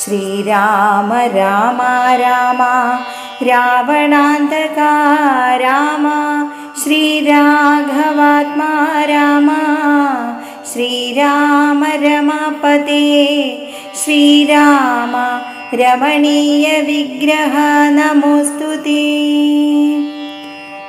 ശ്രീരാമ രാമ രാമ രാവണാന്തക രാമ ശ്രീരാഘവാത്മാ രാമ ശ്രീരാമ രമാപതേ ശ്രീരാമ രമണീയ വിഗ്രഹ നമോസ്തുതേ.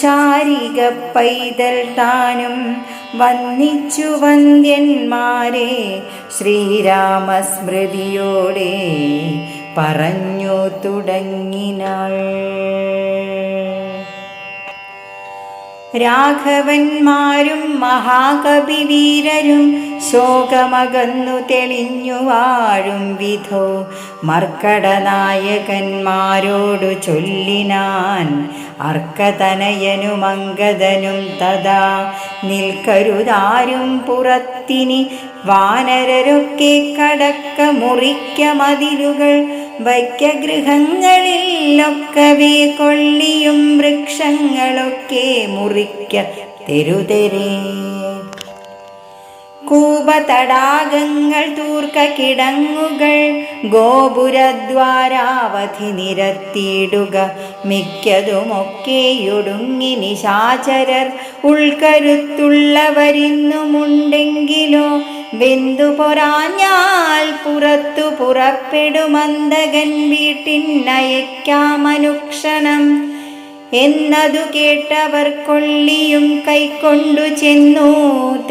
ശാരിക പൈതൽ താനും വന്നിച്ചു വന്ദ്യന്മാരെ ശ്രീരാമസ്മൃതിയോടെ പറഞ്ഞു തുടങ്ങിനാൾ. രാഘവന്മാരും മഹാകവിവീരരും ശോകമകന്നു തെളിഞ്ഞു വാഴും വിധോ. മർക്കടനായകന്മാരോടു ചൊല്ലിനാൻ അർക്കതനയനും അങ്കദനും തഥാ. നിൽക്കരുതാരും പുറത്തിനി വാനരരൊക്കെ കടക്ക മുറിക്ക മതിലുകൾ വൈക്യഗൃഹങ്ങളിലൊക്കവേ കൊള്ളിയും വൃക്ഷങ്ങളൊക്കെ മുറിക്ക തെരുതെരേ. കൂപതടാകങ്ങൾ തൂർക്ക കിടങ്ങുകൾ ഗോപുരദ്വാരാവധി നിരത്തിയിടുക. മിക്കതുമൊക്കെയൊടുങ്ങി നിശാചരർ ഉൾക്കരുത്തുള്ളവരിന്നുമുണ്ടെങ്കിലോ ബിന്ദു പൊറാഞ്ഞാൽ പുറത്തു പുറപ്പെടുമന്തകൻ വീട്ടിനയക്കാമനുക്ഷണം എന്നതു കേട്ടവർ കൊള്ളിയും കൈക്കൊണ്ടു ചെന്നു.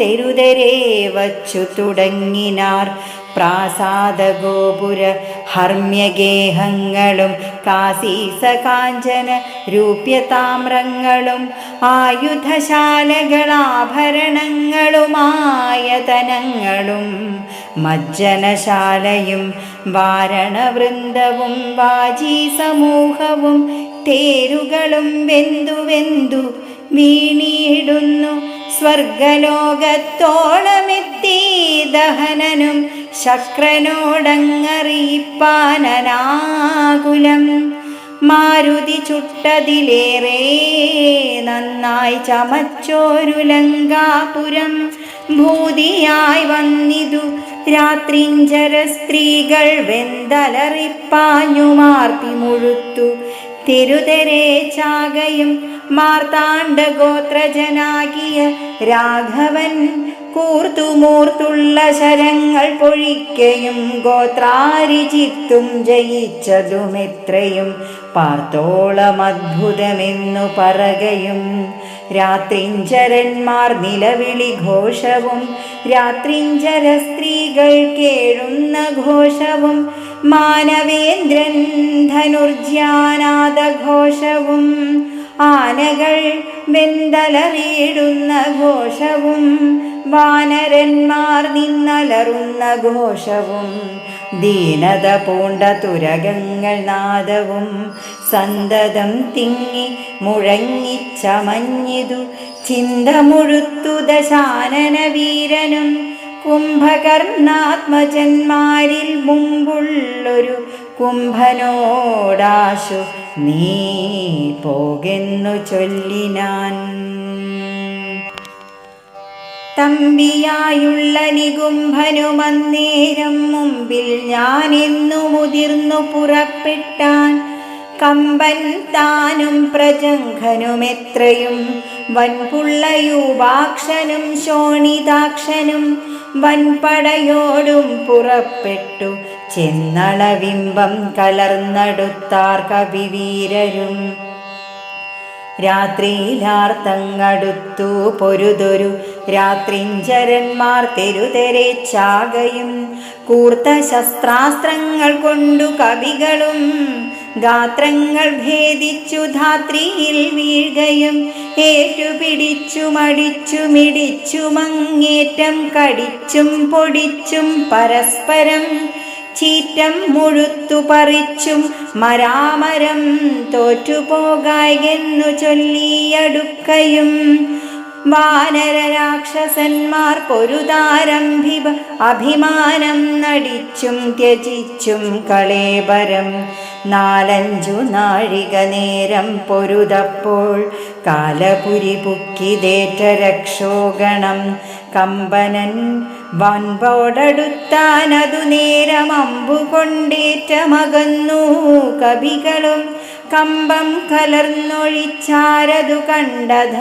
തെരുതരെ വച്ചു തുടങ്ങിനാർ. പ്രാസാദ ഗോപുര ഹർമ്യഗേഹങ്ങളും കാസീസ കാഞ്ചന രൂപ്യതാമ്രങ്ങളും ആയുധശാലകളാഭരണങ്ങളുമായതനങ്ങളും മജ്ജനശാലയും വാരണവൃന്ദവും വാജി സമൂഹവും തേരുകളും വെന്തു വെന്തു വീണിയിടുന്നു. സ്വർഗലോകത്തോളമെത്തി ദഹനനും ശക്രനോടങ്ങറിയിപ്പാനനാകുലം. മാരുതി ചുട്ടതിലേറെ നന്നായി ചമച്ചോരു ലങ്കാപുരം ഭൂതിയായി വന്നിതു. രാത്രിഞ്ചര സ്ത്രീകൾ വെന്തലറിപ്പാഞ്ഞുമാർത്തി മുഴുത്തു. തിരുതരേ ചാകയും മാർത്താണ്ഡ ഗോത്രജനാകിയ രാഘവൻ കൂർത്തുമൂർത്തുള്ള ശരങ്ങൾ പൊഴിക്കയും ഗോത്രാരിചിത്തും ജയിച്ചതുമെത്രയും പാർത്തോളം അദ്ഭുതമെന്നു പറകയും രാത്രിഞ്ചരന്മാർ നിലവിളി ഘോഷവും രാത്രിഞ്ചര സ്ത്രീകൾ കേഴുന്ന ഘോഷവും മാനവേന്ദ്രൻ ധനുർജ്യാനാദഘോഷവും ആനകൾ വെന്തലറിയിടുന്ന ഘോഷവും വാനരന്മാർ നിന്നലറുന്ന ഘോഷവും ദീനത പൂണ്ട തുരകങ്ങൾ നാദവും സന്തതം തിങ്ങി മുഴങ്ങിച്ചമഞ്ഞിതു ചിന്ത മുഴുത്തു ദശാനന വീരനും കുംഭകർണാത്മജന്മാരിൽ മുമ്പുള്ളൊരു കുംഭനോടാശു നീ പോകെന്നു ചൊല്ലിനാൻ. തമ്പിയായുള്ള നികുംഭനുമന്നേരം മുമ്പിൽ ഞാനെന്നു മുതിർന്നു പുറപ്പെട്ടാൻ കമ്പൻ താനും പ്രജംഘനുമെത്രയും. വൻപുള്ളയൂപാക്ഷനും ശോണിതാക്ഷനും വൻപടയോടും പുറപ്പെട്ടു. ചെന്നളവിംബം കലർന്നടുത്താർ കവിവീരരും. രാത്രിയിലാർത്തങ്ങടുത്തു പൊരുതൊരു രാത്രിഞ്ചരന്മാർ തെരുതെരെ ചാകയും. കൂർത്ത ശസ്ത്രാസ്ത്രങ്ങൾ കൊണ്ടു കവികളും ഗാത്രങ്ങൾ ഭേദിച്ചു ധാത്രിയിൽ വീഴുകയും ഏറ്റുപിടിച്ചു മടിച്ചു മിടിച്ചു മങ്ങേറ്റം കടിച്ചും പൊടിച്ചും പരസ്പരം ചീറ്റം മുഴുത്തു പറിച്ചും മരാമരം തോറ്റുപോകായെന്നു ചൊല്ലിയടുക്കയും വാനര രാക്ഷസന്മാർ പൊരുതാരംഭിവ അഭിമാനം നടിച്ചും ത്യജിച്ചും കളേബരം. നാലഞ്ചു നാഴിക നേരം പൊരുതപ്പോൾ കാലപുരി പുക്കിതേറ്റ രക്ഷോഗണം. കമ്പനൻ വൻപോടടുത്താനതു നേരം അമ്പുകൊണ്ടേറ്റമകന്നു കവികളും കമ്പം കലർന്നൊഴിച്ചാരതു കണ്ടത.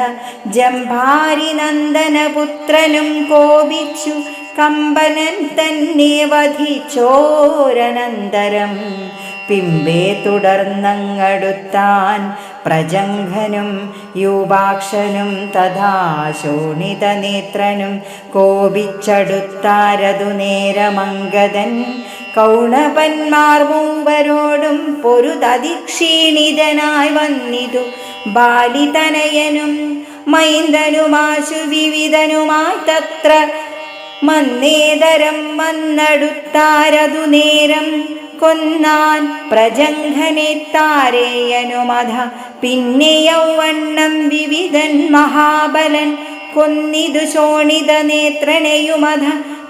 ജംഭാരി നന്ദനപുത്രനും കോപിച്ചു. കമ്പനൻ തന്നെ വധിച്ചോരനന്തരം പിമ്പേ തുടർന്നങ്ങടുത്താൻ പ്രജംഘനും യൂപാക്ഷനും തഥാ ശോണിതനേത്രനും കോപിച്ചടുത്താരതു നേരമംഗതൻ. കൗണപന്മാർ മൂവരോടും പൊരുതതിക്ഷീണിതനായി വന്നിതു. ബാലിതനയനും മൈന്ദനുമാശു വിവിധനുമായി തത്ര മന്നേതരം വന്നടുത്താരതു നേരം കൊന്നാൻ പ്രജംഘനെ താരേയനുമധ. പിന്നെ യൗവണ്ണം വിവിധൻ മഹാബലൻ കൊന്നിതു ശോണിത നേത്രനെയുമധ.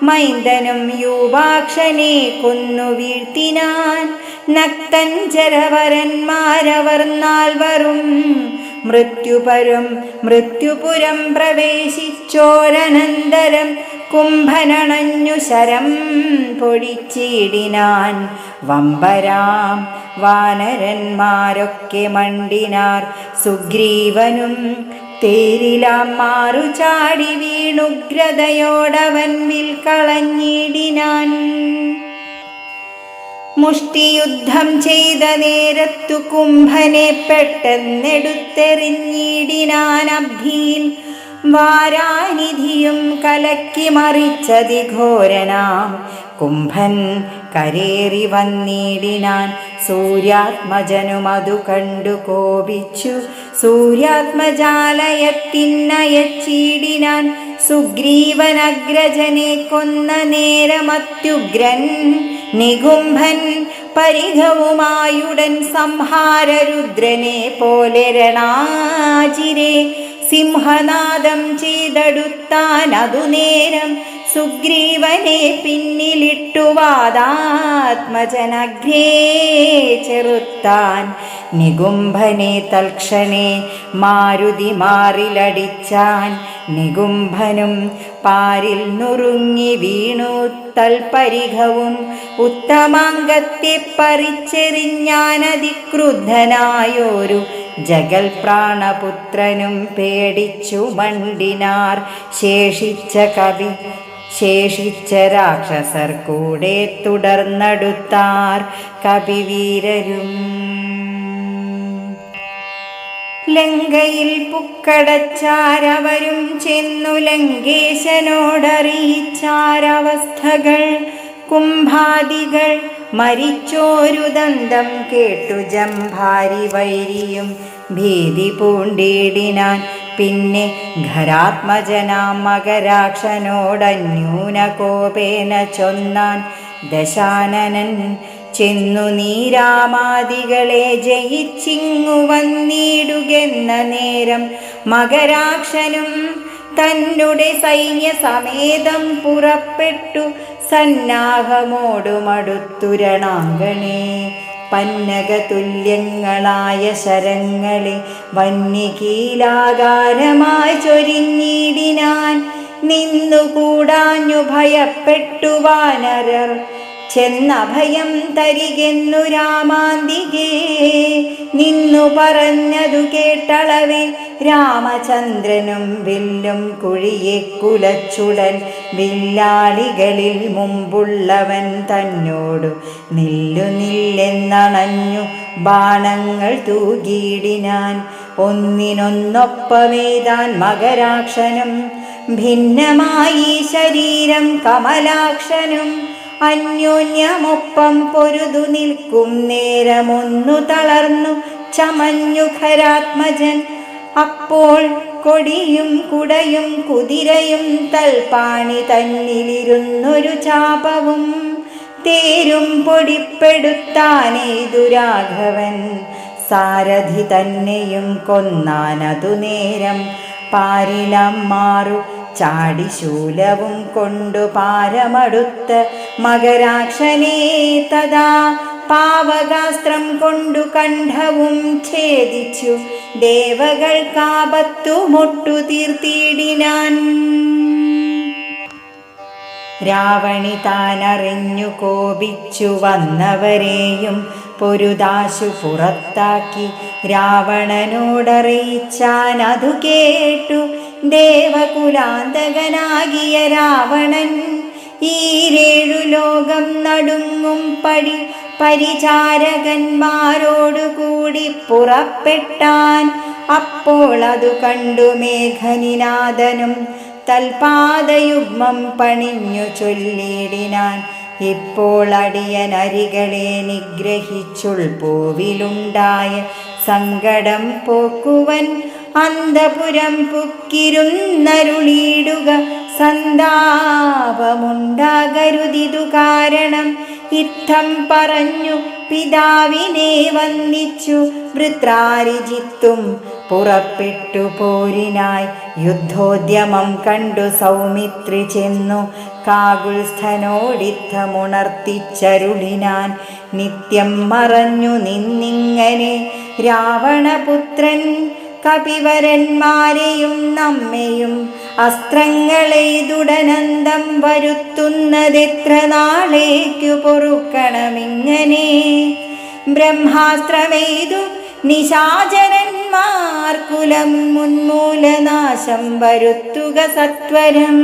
മൈന്ദനും യൂപാക്ഷനെ കൊന്നു വീഴ്ത്തിനാൻ നക്തഞ്ചരവരന്മാരവർ നാൽവരും. മൃത്യുപരം മൃത്യുപുരം പ്രവേശിച്ചോരനന്തരം കുംഭനണഞ്ഞു ശരം പൊടിച്ചിടിനാൻ. വമ്പരാം വാനരന്മാരൊക്കെ മണ്ടിനാർ സുഗ്രീവനും തേരിലാം മാറു ചാടി വീണുഗ്രതയോടവൻ വിൽ കളഞ്ഞിടിനാൻ. മുഷ്ടിയുദ്ധം ചെയ്ത നേരത്തു കുംഭനെ പെട്ടെന്നെടുത്തെറിഞ്ഞിടിനാൻ അബ്ധിയിൽ വാരാനിധിയും കലക്കി മറിച്ചതിഘോരനാം. കുംഭൻ കരേറി വന്നിടിനാൻ സൂര്യാത്മജനുമതു കണ്ടു കോപിച്ചു. സൂര്യാത്മജാലയത്തിന്നയച്ചിടിനാൻ സുഗ്രീവനഗ്രജനെ കൊന്ന നേരമത്യുഗ്രൻ നികുംഭൻ പരിഘവുമായുടൻ സംഹാരരുദ്രനെ പോലെ രണാചിരെ സിംഹനാദം ചെയ്തെടുത്താൻ അതു നേരം സുഗ്രീവനെ പിന്നിലിട്ടു വാദാത്മജനഗ്രേ ചെറുത്താൻ നികുംഭനെ തൽക്ഷണേ മാരുതി മാറിലടിച്ചാൻ നികുംഭനും പാരിൽ നുറുങ്ങി വീണു തൽപരിഘവും ഉത്തമാംഗത്തെ പറിച്ചെറിഞ്ഞാനതിക്രുദ്ധനായൊരു ജഗൽ പ്രാണപുത്രനും പേടിച്ചു മണ്ടിനാർ ശേഷിച്ച കവി ശേഷിച്ച രാക്ഷസർ കൂടെ തുടർന്നെടുത്താർ കവിവീരരും ലങ്കയിൽ പുക്കടച്ചാരവരും ചെന്നു ലങ്കേശനോടറിയിച്ചാരവസ്ഥകൾ. കുംഭാദികൾ മരിച്ചോരു ദന്തം കേട്ടു ജംഭാരി വൈരിയും ഭീതി പൂണ്ടിടിനാൻ. പിന്നെ ഖരാത്മജനാം മകരാക്ഷനോടന്യൂനകോപേന ചൊന്നാൻ ദശാനനൻ ചെന്നു നീരാമാദികളെ ജയിച്ചിങ്ങു വന്നിടുകെന്ന നേരം മകരാക്ഷനും തന്നുടെ സൈന്യ സമേതം പുറപ്പെട്ടു സന്നാഹമോടുമടുത്തുരണാങ്കണേ പന്നകതുല്യങ്ങളായ ശരങ്ങളെ വന്യകീലാകാരമായി ചൊരിഞ്ഞിടിനാൻ നിന്നുകൂടാഞ്ഞു ഭയപ്പെട്ടു വാനരർ ചെന്നഭയം തരികെന്നു രാമാന്തികേ നിന്നു പറഞ്ഞതു കേട്ടളവേ രാമചന്ദ്രനും വില്ലും കുഴിയെ കുലച്ചുടൻ വില്ലാളികളിൽ മുമ്പുള്ളവൻ തന്നോടു നില്ലു നില്ലെന്നണഞ്ഞു ബാണങ്ങൾ തൂകിയിടിനാൻ. ഒന്നിനൊന്നൊപ്പമേതാൻ മകരാക്ഷനും ഭിന്നമായി ശരീരം കമലാക്ഷനും. അന്യോന്യമൊപ്പം പൊരുതു നിൽക്കും നേരമൊന്നു തളർന്നു ചമഞ്ഞു ഖരാത്മജൻ അപ്പോൾ കൊടിയും കുടയും കുതിരയും തൽപാണി തന്നിലിരുന്നൊരു ചാപവും തേരും പൊടിപ്പെടുത്താനേതു രാഘവൻ. സാരഥി തന്നെയും കൊന്നാനതു നേരം പാരിലം മാറു ചാടിശൂലവും കൊണ്ടു പാരമടുത്ത് മകരാക്ഷനേ തഥാ പാവകാസ്ത്രം കൊണ്ടു കണ്ഠവും ഛേദിച്ചു. ദേവകൾക്കാപത്തു മുട്ടു തീർത്തിയിടിനാൻ രാവണി താനറിഞ്ഞു കോപിച്ചു വന്നവരെയും പൊരുദാശു പുറത്താക്കി. രാവണനോടറിയിച്ചാൻ അതു കേട്ടു. ദേവകുലാന്തകനാകിയ രാവണൻ. ഈരേഴു ലോകം നടുങ്ങും പടി പരിചാരകന്മാരോടുകൂടി പുറപ്പെട്ടാൻ അപ്പോൾ അതു കണ്ടു മേഘനിനാഥനും. തൽപാദയുഗ്മം പണിഞ്ഞു ചൊല്ലിടിനാൻ. ഇപ്പോൾ അടിയൻ അരികളെ നിഗ്രഹിച്ചുൾ നിഗ്രഹിച്ചുൾപോവിലുണ്ടായ സങ്കടം പോക്കുവൻ. അന്തപുരം പുക്കിരുന്നരുളിയിടുക സന്താപമുണ്ടാകരുതിതു കാരണം. ഇത്തം പറഞ്ഞു പിതാവിനെ വന്ദിച്ചു. വൃത്രാരിജിത്തും പുറപ്പെട്ടു പോരിനായി യുദ്ധോദ്യമം കണ്ടു. സൗമിത്രി ചെന്നു കാകുൽസ്ഥനോടിത്തമുണർത്തിച്ചരുളിനാൻ. നിത്യം മറഞ്ഞു നിന്നിങ്ങനെ രാവണപുത്രൻ കപിവരന്മാരെയും നമ്മെയും അസ്ത്രങ്ങളെയ്തുടനന്തം വരുത്തുന്നതെത്ര നാളേക്കു പൊറുക്കണമിങ്ങനെ? ബ്രഹ്മാസ്ത്രമെയ്തു നിശാചരന്മാർ കുലം മുന്മൂലനാശം വരുത്തുക സത്വരം.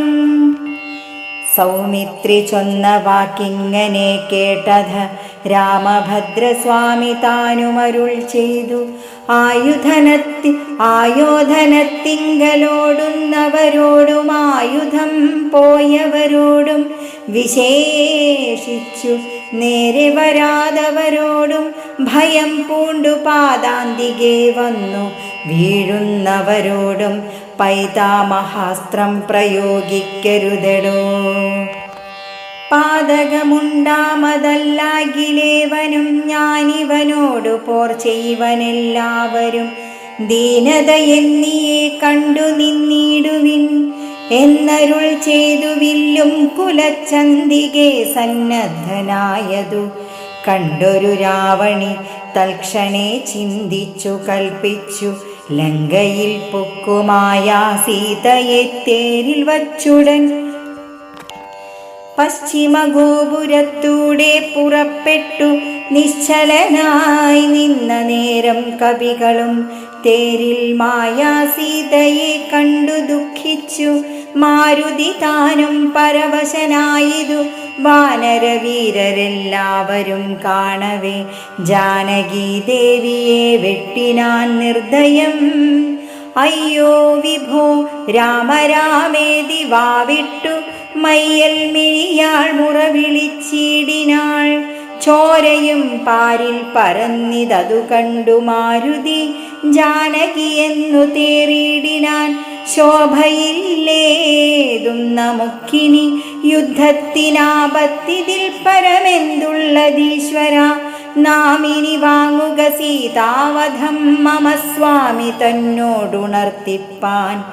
സൗമിത്രി ചൊന്ന വാക്കിങ്ങനെ കേട്ടത് രാമഭദ്രസ്വാമി താനുമരുൾ ചെയ്തു. ആയുധനത്തി ആയോധനത്തിങ്കലോടുന്നവരോടും ആയുധം പോയവരോടും വിശേഷിച്ചു. നേരെ വരാതവരോടും ഭയം പൂണ്ടു. പാതാന്തികെ വന്നു. വീഴുന്നവരോടും പൈതാമഹാസ്ത്രം പ്രയോഗിക്കരുതടോ. പാതകമുണ്ടാമതല്ലാകിലേവനും ഞാനിവനോടു പോർ ചെയ്വനെല്ലാവരും ദീനത എന്നിയെ കണ്ടു നിന്നിടുവിൻ. എന്നരുൾ ചെയ്തു വില്ലും കുലച്ചന്തികെ സന്നദ്ധനായതു. കണ്ടൊരു രാവണി തൽക്ഷണേ ചിന്തിച്ചു കൽപ്പിച്ചു ലങ്കയിൽ പൊക്കുമായ സീതയെ തേരിൽ വച്ചുടൻ. പശ്ചിമഗോപുരത്തൂടെ പുറപ്പെട്ടു. നിശ്ചലനായി നിന്ന നേരം കവികളും തേരിൽ മായാ സീതയെ കണ്ടു ദുഃഖിച്ചു. മാരുതി താനും പരവശനായിതു. വാനരവീരരെല്ലാവരും കാണവേ. ജാനകി ദേവിയെ വെട്ടിനാൻ നിർദ്ദയം. അയ്യോ വിഭോ രാമരാമേതി വാവിട്ടു മയ്യൽ മിഴിയാൾ മുറ വിളിച്ചിടിനാൾ ചോരയും പാരിൽ പരന്നിതതു കണ്ടു മാരുതി. ജാനകി എന്നു തേറിയിടിനാൻ ശോഭയില്ലേതും നമുക്കിനി. യുദ്ധത്തിനാപത്തിതിൽ പരമെന്തുള്ളതീശ്വര? നാം ഇനി വാങ്ങുക സീതാവധം മമ സ്വാമി തന്നോടുണർത്തിപ്പാൻ.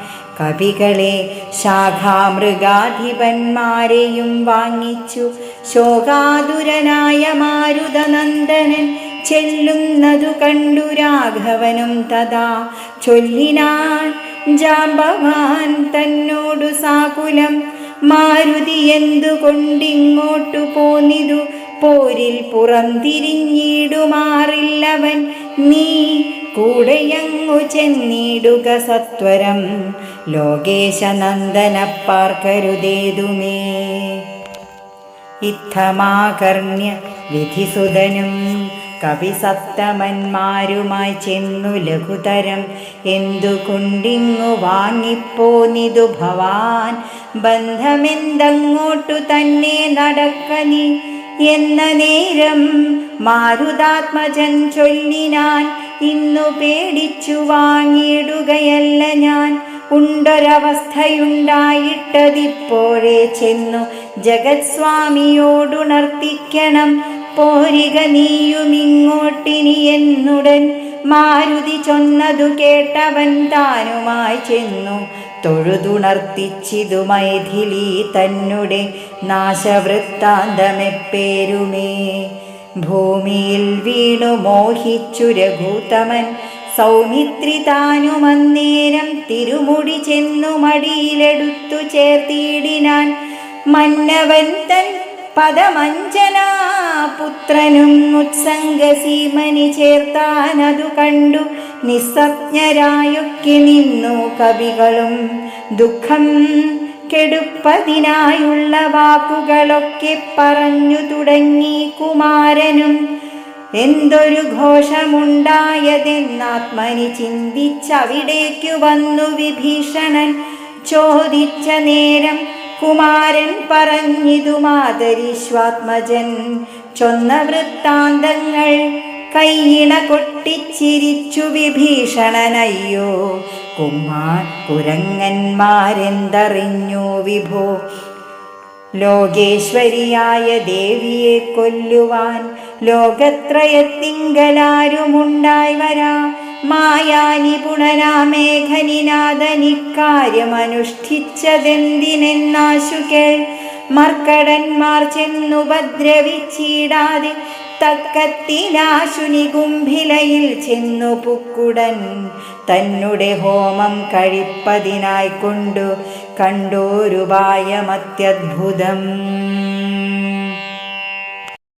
കവികളെ ശാഖാമൃഗാധിപന്മാരെയും വാങ്ങിച്ചു. ശോകാതുരനായ മാരുതനന്ദനൻ ചെല്ലുന്നതു കണ്ടു രാഘവനും തഥാ. ചൊല്ലിനാൻ ജാമ്പവാൻ തന്നോടു സാകുലം. മാരുതി എന്തുകൊണ്ടിങ്ങോട്ടു പോന്നിതു? പോരിൽ പുറംതിരിഞ്ഞിടുമാറില്ലവൻ. നീ കൂടെയങ്ങു ചെന്നിടുക സത്വരം. ലോകേശനന്ദന പാർക്കരുതേതുമേ ഇത്തമാകർണ്യ വിധിസുതനും കവിസപ്തമന്മാരുമായി ചെന്നു ലഘുതരം. എന്തുകൊണ്ടിങ്ങു വാങ്ങിപ്പോന്നിതു ഭവാൻ? ബന്ധമെന്തങ്ങോട്ടു തന്നെ നടക്കനി? എന്ന നേരം മാരുതാത്മജൻ ചൊല്ലിനാൻ ഇന്നു പേടിച്ചു വാങ്ങിയിടുകയല്ല ഞാൻ. ഉണ്ടൊരവസ്ഥയുണ്ടായിട്ടതിപ്പോഴേ ചെന്നു. ജഗത്സ്വാമിയോടുണർത്തിക്കണം. പോരിക നീയുമിങ്ങോട്ടിനി എന്നുടൻ മാരുതി ചൊന്നതു കേട്ടവൻ താനുമായി ചെന്നു. തൊഴുതുണർത്തിച്ചിതു മൈഥിലി തന്നുടെ നാശവൃത്താന്തമെപ്പേരുമേ. ഭൂമിയിൽ വീണു മോഹിച്ചു രഘൂത്തമൻ. സൗമിത്രി താനുമന്നേരം തിരുമുടി ചെന്നു മടിയിലെടുത്തു ചേർത്തിയിടിനാൻ മന്നവൻ തൻ പദമഞ്ജനാ പുത്രനും ഉത്സംഗസീമനി ചേർത്താനതു കണ്ടു. നിസ്സജ്ഞരായൊക്കെ നിന്നു കവികളും. ദുഃഖം കെടുപ്പതിനായുള്ള വാക്കുകളൊക്കെ പറഞ്ഞു തുടങ്ങി കുമാരനും. എന്തൊരു ഘോഷമുണ്ടായതെന്നാത്മനി ചിന്തിച്ചവിടേക്കു വന്നു വിഭീഷണൻ. ചോദിച്ച നേരം കുമാരൻ പറഞ്ഞിതു മാതരീശ്വാത്മജൻ ചൊന്ന വൃത്താന്തങ്ങൾ കൈയിണ കൊട്ടിച്ചിരിച്ചു വിഭീഷണനയ്യോ? കുമാർ കുരങ്ങന്മാരെന്തറിഞ്ഞു വിഭോ? ലോകേശ്വരിയായ ദേവിയെ കൊല്ലുവാൻ ലോകത്രയത്തിങ്കലാരുമുണ്ടായി വരാ. മായാനിപുണനാമേഘനിനാഥനിക്കാര്യമനുഷ്ഠിച്ചതെന്തിനെന്നാശു കേൾ മർക്കടന്മാർ ചെന്നുപദ്രവിച്ചിടാതെ തക്കത്തിലാശുനി കുംഭിലയിൽ ചെന്നു പുക്കുടൻ. തന്നെ ഹോമം കഴിപ്പതിനായി കൊണ്ടു കണ്ടോരുപായമത്യദ്ഭുതം